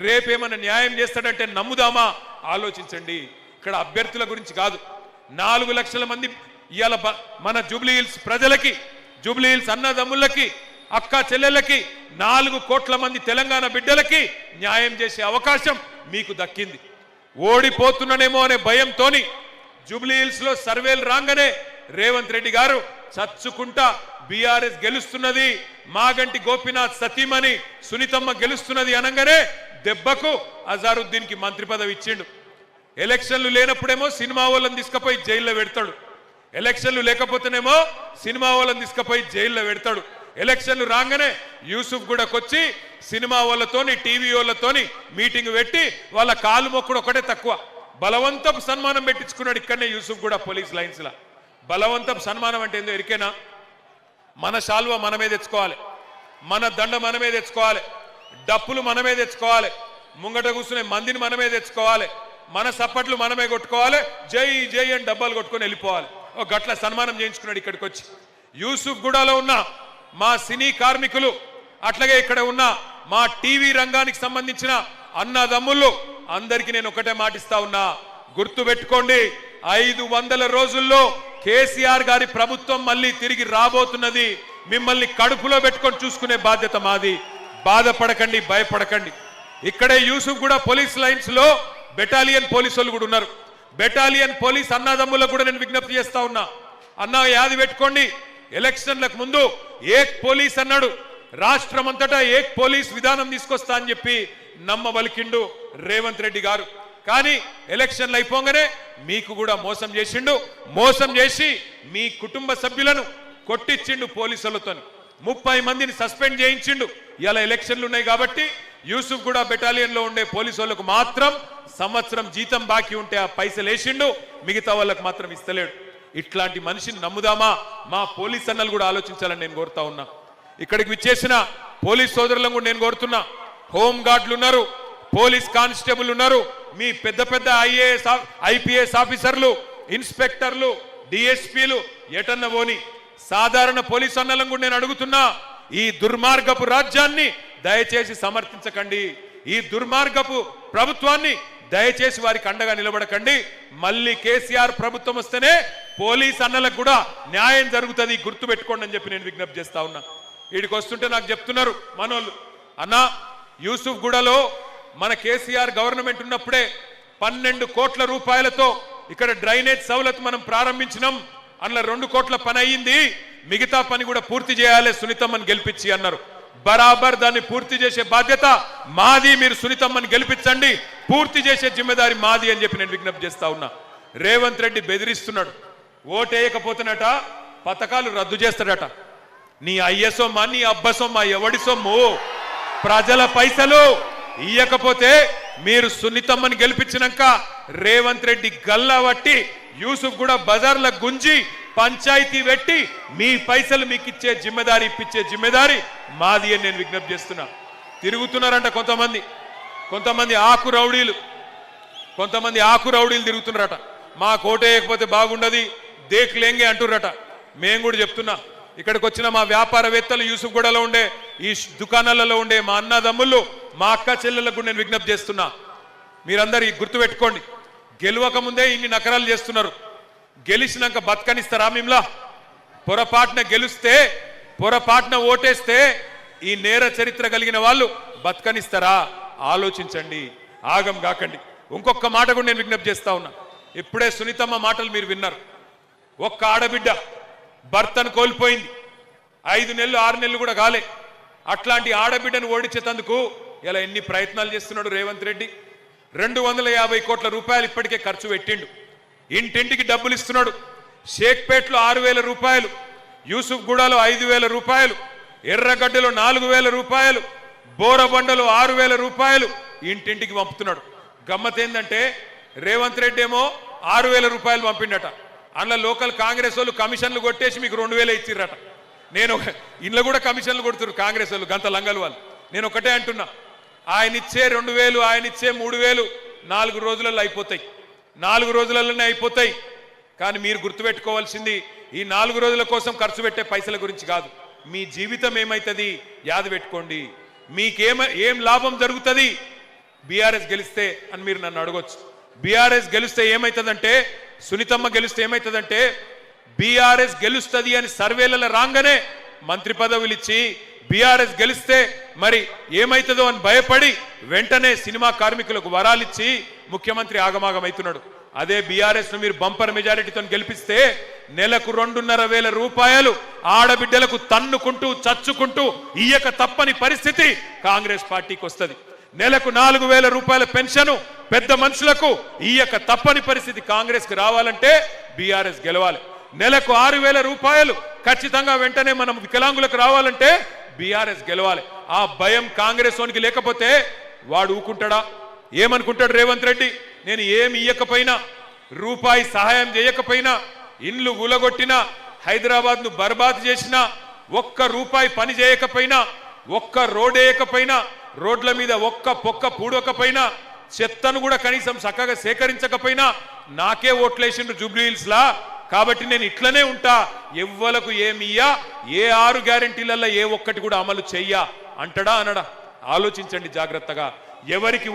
రేపేమైనా న్యాయం చేస్తాడంటే నమ్ముదామా? ఆలోచించండి. ఇక్కడ అభ్యర్థుల గురించి కాదు. నాలుగు లక్షల మంది ఇవాళ బ- మన జూబ్లీ హిల్స్ ప్రజలకి జూబ్లీ హిల్స్ అన్నదమ్ములకి అక్క చెల్లెళ్ళకి నాలుగు కోట్ల మంది తెలంగాణ బిడ్డలకి న్యాయం చేసే అవకాశం మీకు దక్కింది. ఓడిపోతున్నానేమో అనే భయంతోని జూబ్లీ హిల్స్లో సర్వేలు రాగానే రేవంత్ రెడ్డి గారు చచ్చుకుంటా బీఆర్ఎస్ గెలుస్తున్నది మాగంటి గోపీనాథ్ సతీమణి సునీతమ్మ గెలుస్తున్నది అనగానే దెబ్బకు అజారుద్దీన్కి మంత్రి పదవి ఇచ్చిండు. ఎలక్షన్లు లేనప్పుడేమో సినిమా వాళ్ళని తీసుకుపోయి జైల్లో పెడతాడు. ఎలక్షన్లు లేకపోతేనేమో సినిమా వాళ్ళని తీసుకుపోయి జైల్లో పెడతాడు. ఎలక్షన్లు రాగానే యూసుఫ్ కూడాకొచ్చి సినిమా వాళ్ళతోని టీవీ వాళ్ళతోని మీటింగ్ పెట్టి వాళ్ళ కాలు మొక్కుడు ఒకటే తక్కువ. బలవంతపు సన్మానం పెట్టించుకున్నాడు ఇక్కడనే యూసుఫ్ కూడా పోలీస్ లైన్స్లో. బలవంతపు సన్మానం అంటే ఏందో ఎరికేనా? మన శాల్వ మనమే తెచ్చుకోవాలి. మన దండ మనమే తెచ్చుకోవాలి. డప్పులు మనమే తెచ్చుకోవాలి. ముంగట కూర్చునే మందిని మనమే తెచ్చుకోవాలి. మన సప్పట్లు మనమే కొట్టుకోవాలి. జై జై అని డబ్బాలు కొట్టుకొని వెళ్ళిపోవాలి. ఒక గట్ల సన్మానం చేయించుకున్నాడు ఇక్కడికి వచ్చి యూసుఫ్ గూడలో ఉన్న మా సినీ కార్మికులు అట్లాగే ఇక్కడ ఉన్న మా టీవీ రంగానికి సంబంధించిన అన్నదమ్ముళ్ళు అందరికీ నేను ఒకటే మాటిస్తా ఉన్నా. గుర్తు పెట్టుకోండి ఐదు వందల రోజుల్లో కేసీఆర్ గారి ప్రభుత్వం మళ్ళీ తిరిగి రాబోతున్నది మిమ్మల్ని కడుపులో పెట్టుకొని చూసుకునే బాధ్యత మాది. బాధపడకండి భయపడకండి. ఇక్కడే యూసుఫ్ కూడా పోలీస్ లైన్స్లో బెటాలియన్ పోలీసు వాళ్ళు కూడా ఉన్నారు. బెటాలియన్ పోలీస్ అన్నదమ్ములకు కూడా నేను విజ్ఞప్తి చేస్తా ఉన్నా. అన్న యాది పెట్టుకోండి. ఎలక్షన్లకు ముందు ఏక్ పోలీస్ అన్నాడు. రాష్ట్రం అంతటా ఏక్ పోలీస్ విధానం తీసుకొస్తా అని చెప్పి నమ్మబలికిండు రేవంత్ రెడ్డి గారు. కానీ ఎలక్షన్లు అయిపోగానే మీకు కూడా మోసం చేసిండు. మోసం చేసి మీ కుటుంబ సభ్యులను కొట్టించిండు పోలీసులతో ముప్పై మందిని సస్పెండ్ చేయించిండు. ఇలా ఎలక్షన్లు ఉన్నాయి కాబట్టి యూసుఫ్ కూడా బెటాలియన్లో ఉండే పోలీసు వాళ్ళకు మాత్రం సంవత్సరం జీతం బాకీ ఉంటే ఆ పైసలు వేసిండు. మిగతా వాళ్ళకు మాత్రం ఇస్తలేడు. ఇట్లాంటి మనిషిని నమ్ముదామా? మా పోలీస్ అన్నలు కూడా ఆలోచించాలని నేను కోరుతా ఉన్నా. ఇక్కడికి విచ్చేసిన పోలీస్ సోదరులను కూడా నేను కోరుతున్నా. హోమ్ గార్డులు ఉన్నారు పోలీస్ కానిస్టేబుల్ ఉన్నారు మీ పెద్ద పెద్ద ఐఏఎస్ ఐపీఎస్ ఆఫీసర్లు ఇన్స్పెక్టర్లు డిఎస్పీలు ఎటన్న పోని సాధారణ పోలీస్ అన్నలను కూడా నేను అడుగుతున్నా ఈ దుర్మార్గపు రాజ్యాన్ని దయచేసి సమర్థించకండి. ఈ దుర్మార్గపు ప్రభుత్వాన్ని దయచేసి వారికి అండగా నిలబడకండి. మళ్ళీ కేసీఆర్ ప్రభుత్వం వస్తేనే పోలీస్ అన్నలకు కూడా న్యాయం జరుగుతుంది గుర్తు పెట్టుకోండి అని చెప్పి నేను విజ్ఞప్తి చేస్తా ఉన్నా. వీడికి వస్తుంటే నాకు చెప్తున్నారు మనోళ్ళు అన్నా యూసుఫ్ గూడలో మన కేసీఆర్ గవర్నమెంట్ ఉన్నప్పుడే పన్నెండు కోట్ల రూపాయలతో ఇక్కడ డ్రైనేజ్ సౌలత్ మనం ప్రారంభించినాం. అందులో రెండు కోట్ల పని అయ్యింది. మిగతా పని కూడా పూర్తి చేయాలి సునీతమ్మని గెలిపించి అన్నారు. బరాబర్ దాన్ని పూర్తి చేసే బాధ్యత మాది మీరు సునీతమ్మని గెలిపించండి. పూర్తి చేసే జిమ్మెదారి మాది అని చెప్పి నేను విజ్ఞప్తి చేస్తా ఉన్నా. రేవంత్ రెడ్డి బెదిరిస్తున్నాడు. ఓటేయకపోతున్నట పథకాలు రద్దు చేస్తాడట. నీ అయ్య సొమ్మ నీ అబ్బ సొమ్మ ఎవడి సొమ్ము ప్రజల పైసలు ఇయ్యకపోతే మీరు సున్నితమ్మని గెలిపించినాక రేవంత్ రెడ్డి గల్లా వట్టి యూసుఫ్ కూడా బజార్ల గుంజి పంచాయతీ పెట్టి మీ పైసలు మీకు ఇచ్చే జిమ్మెదారి ఇప్పించే జిమ్మెదారి మాది అని నేను విజ్ఞప్తి చేస్తున్నా. తిరుగుతున్నారంట కొంతమంది. కొంతమంది ఆకు రౌడీలు. కొంతమంది ఆకు రౌడీలు తిరుగుతున్నారట. మా కోటేయకపోతే బాగుండదు దేక్లేంగే అంటుర్రట. మేము కూడా చెప్తున్నా. ఇక్కడికి వచ్చిన మా వ్యాపారవేత్తలు యూసుఫ్ గూడలో ఉండే ఈ దుకాణాలలో ఉండే మా అన్నదమ్ముళ్ళు మా అక్క చెల్లెలకు నేను విజ్ఞప్తి చేస్తున్నా. మీరందరూ గుర్తుపెట్టుకోండి గెలవక ముందే ఇన్ని నకరాలు చేస్తున్నారు. గెలిచినాక బతకనిస్తారా మిమ్లా? పొరపాటున గెలిస్తే పొరపాటున ఓటేస్తే ఈ నేర చరిత్ర కలిగిన వాళ్ళు బతకనిస్తారా? ఆలోచించండి ఆగం కాకండి. ఇంకొక మాట కూడా నేను విజ్ఞప్తి చేస్తా ఉన్నా. ఇప్పుడే సునీతమ్మ మాటలు మీరు విన్నారు. ఒక్క ఆడబిడ్డ భర్తను కోల్పోయింది. ఐదు నెలలు ఆరు నెలలు కూడా కాలే. అట్లాంటి ఆడబిడ్డను ఓడించేటందుకు ఇలా ఎన్ని ప్రయత్నాలు చేస్తున్నాడు రేవంత్ రెడ్డి. రెండు వందల యాభై కోట్ల రూపాయలు ఇప్పటికే ఖర్చు పెట్టిండు. ఇంటింటికి డబ్బులు ఇస్తున్నాడు. షేక్పేట్లో ఆరు వేల రూపాయలు యూసుఫ్ గూడలో ఐదు వేల రూపాయలు ఎర్రగడ్డలో నాలుగు వేల రూపాయలు బోరబండలో ఆరు వేల రూపాయలు ఇంటింటికి పంపుతున్నాడు. గమ్మత్ ఏంటంటే రేవంత్ రెడ్డి ఏమో ఆరు వేల రూపాయలు పంపిండట. అందులో లోకల్ కాంగ్రెస్ వాళ్ళు కమిషన్లు కొట్టేసి మీకు రెండు వేలు ఇచ్చిర్రట. నేను ఇంట్లో కూడా కమిషన్లు కొడుతున్నారు కాంగ్రెస్ వాళ్ళు గంత లంగలు వాళ్ళు. నేను ఒకటే అంటున్నా. ఆయన ఇచ్చే రెండు వేలు ఆయన ఇచ్చే మూడు వేలు నాలుగు రోజులలో అయిపోతాయి. నాలుగు రోజులలోనే అయిపోతాయి. కానీ మీరు గుర్తుపెట్టుకోవాల్సింది ఈ నాలుగు రోజుల కోసం ఖర్చు పెట్టే పైసల గురించి కాదు. మీ జీవితం ఏమవుతుంది యాద పెట్టుకోండి. మీకేమ ఏం లాభం జరుగుతుంది? బీఆర్ఎస్ గెలిస్తే అని మీరు నన్ను అడగొచ్చు. బీఆర్ఎస్ గెలిస్తే ఏమవుతుందంటే సునీతమ్మ గెలిస్తే ఏమవుతుందంటే బీఆర్ఎస్ గెలుస్తుంది అని సర్వేలలో రాగానే మంత్రి పదవులు ఇచ్చి బీఆర్ఎస్ గెలిస్తే మరి ఏమైతుందో అని భయపడి వెంటనే సినిమా కార్మికులకు వరాలిచ్చి ముఖ్యమంత్రి ఆగమాగమవుతున్నాడు అదే బీఆర్ఎస్ను మీరు బంపర్ మెజారిటీతో గెలిపిస్తే నెలకు రెండున్నర వేల రూపాయలు ఆడబిడ్డలకు తన్నుకుంటూ చచ్చుకుంటూ ఇయ్యక తప్పని పరిస్థితి కాంగ్రెస్ పార్టీకి వస్తది. నెలకు నాలుగు వేల రూపాయల పెన్షను పెద్ద మనుషులకు ఇయ్యక తప్పని పరిస్థితి కాంగ్రెస్కి రావాలంటే బీఆర్ఎస్ గెలవాలి. నెలకు ఆరు వేల రూపాయలు. ఖచ్చితంగా వెంటనే మనం వికలాంగులకు రావాలంటే బీఆర్ఎస్ గెలవాలి. ఆ భయం కాంగ్రెస్ వానికి లేకపోతే వాడు ఊకుంటాడా? ఏమనుకుంటాడు రేవంత్ రెడ్డి? నేను ఏమి ఇయ్యకపోయినా రూపాయి సహాయం చేయకపోయినా ఇండ్లు గులగొట్టినా హైదరాబాద్ను బర్బాద్ చేసినా ఒక్క రూపాయి పని చేయకపోయినా ఒక్క రోడ్ వేయకపోయినా రోడ్ల మీద ఒక్క పొక్క పూడకపోయినా చెత్తను కూడా కనీసం చక్కగా సేకరించకపోయినా నాకే ఓట్లేసిండ్రు జూబ్లీహిల్స్ లా కాబట్టి నేను ఇట్లనే ఉంటా. ఎవ్వలకు ఏమియ్యా ఏ ఆరు గ్యారెంటీలలో ఏ ఒక్కటి కూడా అమలు చెయ్యా. అంటడా అనడా? ఆలోచించండి జాగ్రత్తగా. ఎవరికి